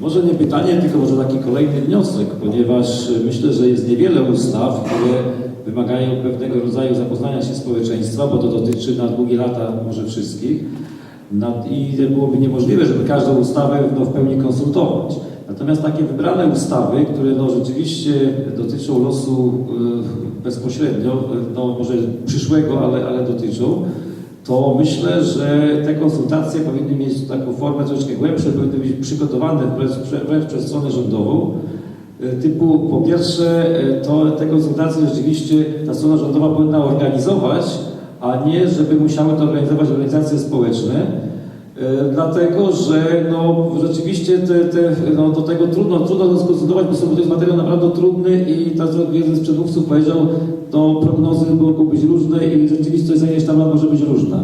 Może nie pytanie, tylko może taki kolejny wniosek, ponieważ myślę, że jest niewiele ustaw, które wymagają pewnego rodzaju zapoznania się społeczeństwa, bo to dotyczy na długie lata może wszystkich. I byłoby niemożliwe, żeby każdą ustawę no, w pełni konsultować. Natomiast takie wybrane ustawy, które no, rzeczywiście dotyczą losu y, bezpośrednio, y, no, może przyszłego, ale, ale dotyczą, to myślę, że te konsultacje powinny mieć taką formę troszeczkę głębszą, powinny być przygotowane wręcz, przez stronę rządową. Y, Typu, po pierwsze, y, to te konsultacje rzeczywiście ta strona rządowa powinna organizować, a nie, żeby musiały to organizować organizacje społeczne. E, Dlatego, że no, rzeczywiście te, te, no, do tego trudno, trudno to skonsultować, bo to jest materiał naprawdę trudny i tak jak jeden z przedmówców powiedział, to prognozy mogą być różne i rzeczywistość za ileś tam lat może być różna.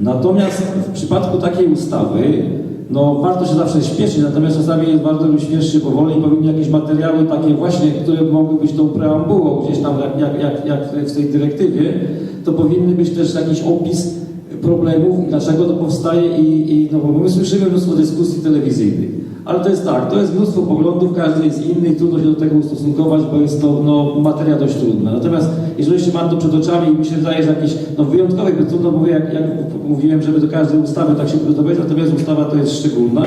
Natomiast w przypadku takiej ustawy, no warto się zawsze śpieszyć, natomiast czasami jest warto być śpieszyć powoli i powinny jakieś materiały takie właśnie, które mogły być tą preambułą gdzieś tam jak, jak, jak, w tej dyrektywie, to powinny być też jakiś opis problemów i dlaczego to powstaje i, i no bo my słyszymy mnóstwo dyskusji telewizyjnych. Ale to jest tak, to jest mnóstwo poglądów, każdy jest inny trudno się do tego ustosunkować, bo jest to no, materia dość trudna. Natomiast jeżeli się ma to przed oczami i mi się wydaje, że jakieś no, wyjątkowe, bo trudno mówię, jak, jak mówiłem, żeby do każdej ustawy tak się przygotować, natomiast ustawa to jest szczególna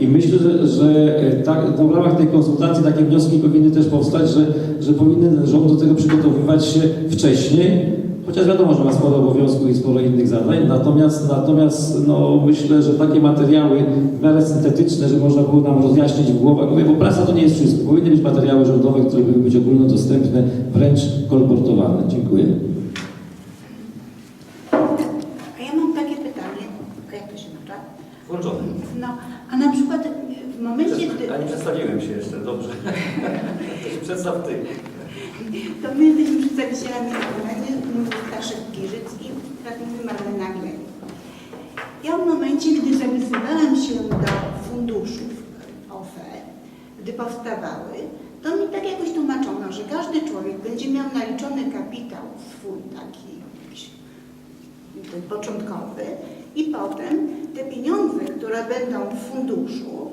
i myślę, że, że e, tak, no, w ramach tej konsultacji takie wnioski powinny też powstać, że, że powinien rząd do tego przygotowywać się wcześniej, Chociaż wiadomo, że ma sporo obowiązków i sporo innych zadań, natomiast, natomiast no, myślę, że takie materiały w miarę syntetyczne, że można było nam rozjaśnić w głowach, mówię, bo prasa to nie jest wszystko. Powinny być materiały rządowe, które były być ogólnodostępne, wręcz kolportowane. Dziękuję. A ja mam takie pytanie, jak to się nazywa? Włączony. No, a na przykład w momencie, gdy... A nie przedstawiłem się jeszcze, dobrze. Przedstaw ty. To my jesteśmy przedstawicielami Parlamentu, mówił Staszek Giżycki, teraz mówi Marlena Glej. Ja w momencie, gdy zapisywałam się do funduszów OFE, gdy powstawały, to mi tak jakoś tłumaczono, że każdy człowiek będzie miał naliczony kapitał swój taki początkowy i potem te pieniądze, które będą w funduszu,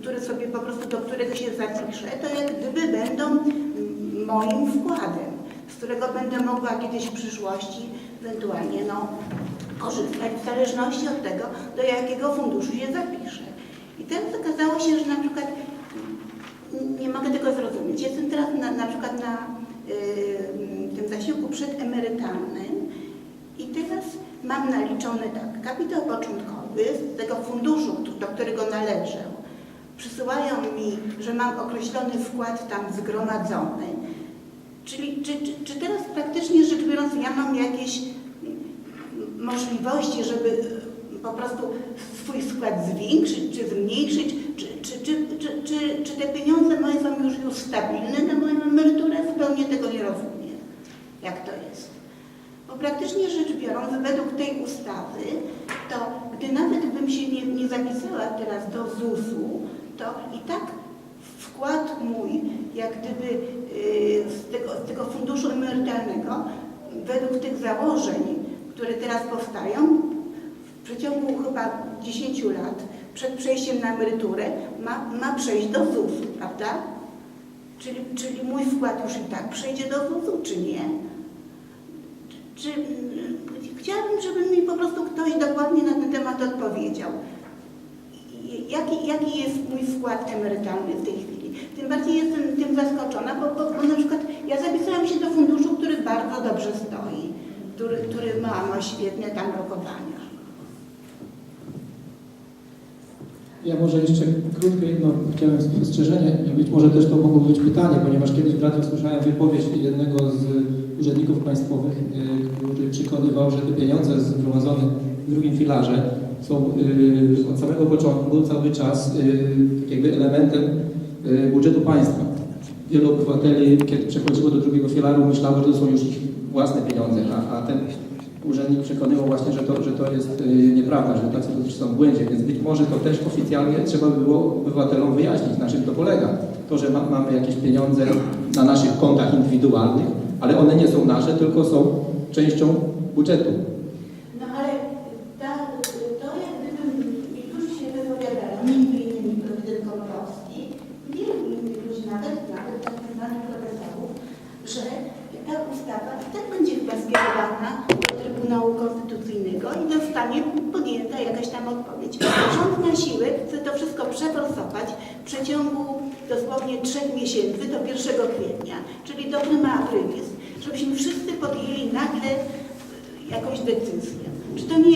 który sobie po prostu, do którego się zapiszę, to jak gdyby będą moim wkładem, z którego będę mogła kiedyś w przyszłości ewentualnie no, korzystać w zależności od tego, do jakiego funduszu się zapiszę. I teraz okazało się, że na przykład mm, nie mogę tego zrozumieć. Jestem teraz na, na przykład na y, tym zasiłku przedemerytalnym i teraz mam naliczony tak, kapitał początkowy z tego funduszu, do którego należę. Przysyłają mi, że mam określony wkład tam zgromadzony. Czyli czy, czy, czy teraz praktycznie rzecz biorąc ja mam jakieś możliwości, żeby y, po prostu swój skład zwiększyć, czy zmniejszyć, czy, czy, czy, czy, czy, czy te pieniądze moje są już, już stabilne na moją emeryturę? Zupełnie tego nie rozumiem, jak to jest. Bo praktycznie rzecz biorąc, według tej ustawy, to gdy nawet bym się nie, nie zapisała teraz do ZUS-u, to i tak wkład mój, jak gdyby yy, z, tego, z tego funduszu emerytalnego, według tych założeń, które teraz powstają, w przeciągu chyba 10 lat przed przejściem na emeryturę ma, ma przejść do ZUS-u, prawda? Czyli, czyli mój wkład już i tak przejdzie do ZUS-u, czy nie? Czy, chciałabym, żeby mi po prostu ktoś dokładnie na ten temat odpowiedział. Jaki, jaki jest mój wkład emerytalny w tej chwili? Tym bardziej jestem tym zaskoczona, bo, bo, bo na przykład ja zapisałam się do funduszu, który bardzo dobrze stoi, który, który ma, ma świetne tam rokowania. Ja może jeszcze krótko jedno chciałem spostrzeżenie być może też to mogło być pytanie, ponieważ kiedyś w radiu słyszałem wypowiedź jednego z urzędników państwowych, y, który przekonywał, że te pieniądze zgromadzone w drugim filarze są y, od samego początku cały czas y, jakby elementem budżetu państwa. Wielu obywateli, kiedy przechodziło do drugiego filaru, myślało, że to są już ich własne pieniądze, a, a ten urzędnik przekonywał właśnie, że to, że to jest y, nieprawda, że tacy ludzie są w błędzie, więc być może to też oficjalnie trzeba by było obywatelom wyjaśnić, na czym to polega. To, że ma, mamy jakieś pieniądze na naszych kontach indywidualnych, ale one nie są nasze, tylko są częścią budżetu. No ale ta, to jak gdybym już się wypowiadała, tak będzie chyba skierowana do Trybunału Konstytucyjnego i zostanie podjęta jakaś tam odpowiedź. Rząd na siłę chce to wszystko przeforsować w przeciągu dosłownie trzech miesięcy do 1 kwietnia, czyli do prima żebyśmy wszyscy podjęli nagle jakąś decyzję. Czy to nie